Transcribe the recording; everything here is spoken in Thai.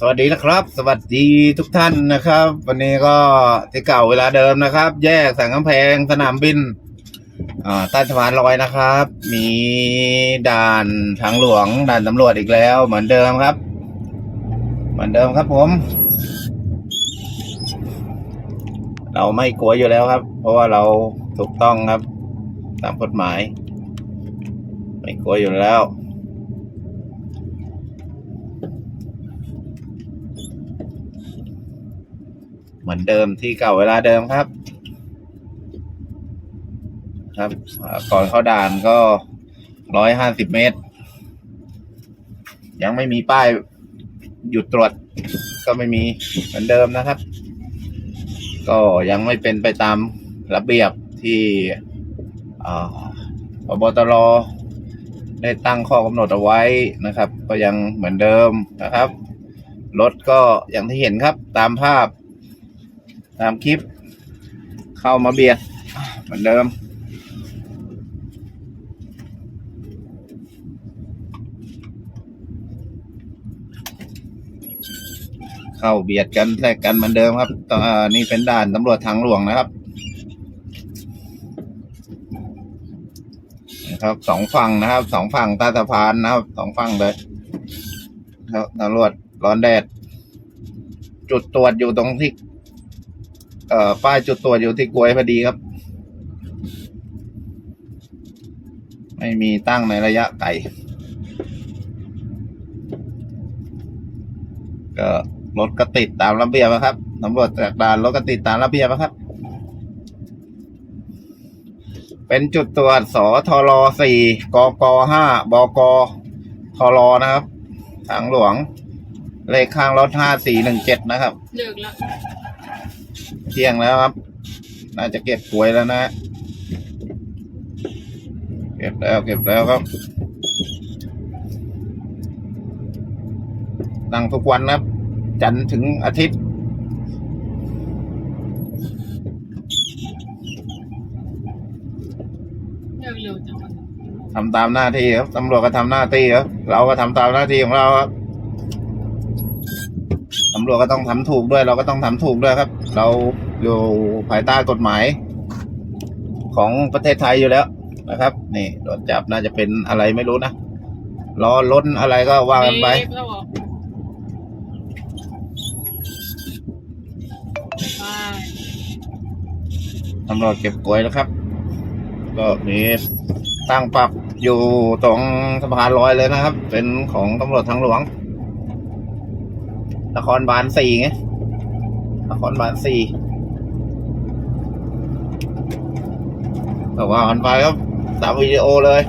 สวัสดีนะครับ สวัสดีทุกท่านนะครับ วันนี้ก็ที่เก่าเวลาเดิมนะครับ แยกสังกำแพงสนามบินใต้สะพานลอยนะครับ มีด่านทางหลวงด่านตำรวจอีกแล้ว เหมือนเดิมครับ เหมือนเดิมครับผม เราไม่กลัวอยู่แล้วครับ เพราะว่าเราถูกต้องครับ ตามกฎหมาย ไม่กลัวอยู่แล้ว เหมือนเดิมที่เก่าเวลาเดิมครับ ครับ ก่อนเข้าด่านก็ร้อยห้าสิบเมตร ยังไม่มีป้ายหยุดตรวจ ก็ไม่มีเหมือนเดิมนะครับ ก็ยังไม่เป็นไปตามระเบียบที่อ่าพบตรได้ตั้งข้อกำหนดเอาไว้นะครับ ก็ยังเหมือนเดิมนะครับรถก็อย่างที่เห็นครับตามภาพ ตามคลิป เข้ามาเบียดเหมือนเดิม เข้าเบียดกันแทรกกันเหมือนเดิมครับตออนี่เป็นด่านตำรวจทางหลวงนะครับครับสองฝั่งนะครับสองฝั่งใต้สะพานนะครับสองฝั่งเลยครับตำรวจร้อนแดด จุดตรวจอยู่ตรงที่ เอ่อป้ายจุดตรวจอยู่ที่กลวยพอดีครับ ไม่มีตั้งในระยะไกลก็รถก็ติดตามระเบียบนะครับตำรวจจากด่านรถก็ติดตามระเบียบนะครับ เป็นจุดตรวจสทรสี่กกห้าบกทรนะครับ ทางหลวง เลขข้างรถห้าสี่หนึ่งเจ็ดนะครับ เลิกแล้ว เที่ยงแล้วครับ น่าจะเก็บป่วยแล้วนะ เก็บแล้วเก็บแล้วครับนั่งทุกวันนะครับ จันทร์ถึงอาทิตย์เลิกเร็วจังวะทำตามหน้าที่ครับตำรวจก็ทำหน้าที่ครับ เราก็ทำตามหน้าที่ของเราครับ ตำรวจก็ต้องทำถูกด้วย เราก็ต้องทำถูกด้วยครับ เราอยู่ภายใต้กฎหมายของประเทศไทยอยู่แล้วนะครับ นี่โดนจับน่าจะเป็นอะไรไม่รู้นะล้อล้นอะไรก็ว่ากันไปตำรวจเก็บกลวยแล้วครับ ก็มีตั้งปรับอยู่ตรงสะพานลอยเลยนะครับ เป็นของตำรวจทางหลวง นครบาลสี่ไงนครบาลสี่แต่ว่ากันไปครับตามวิดีโอเลย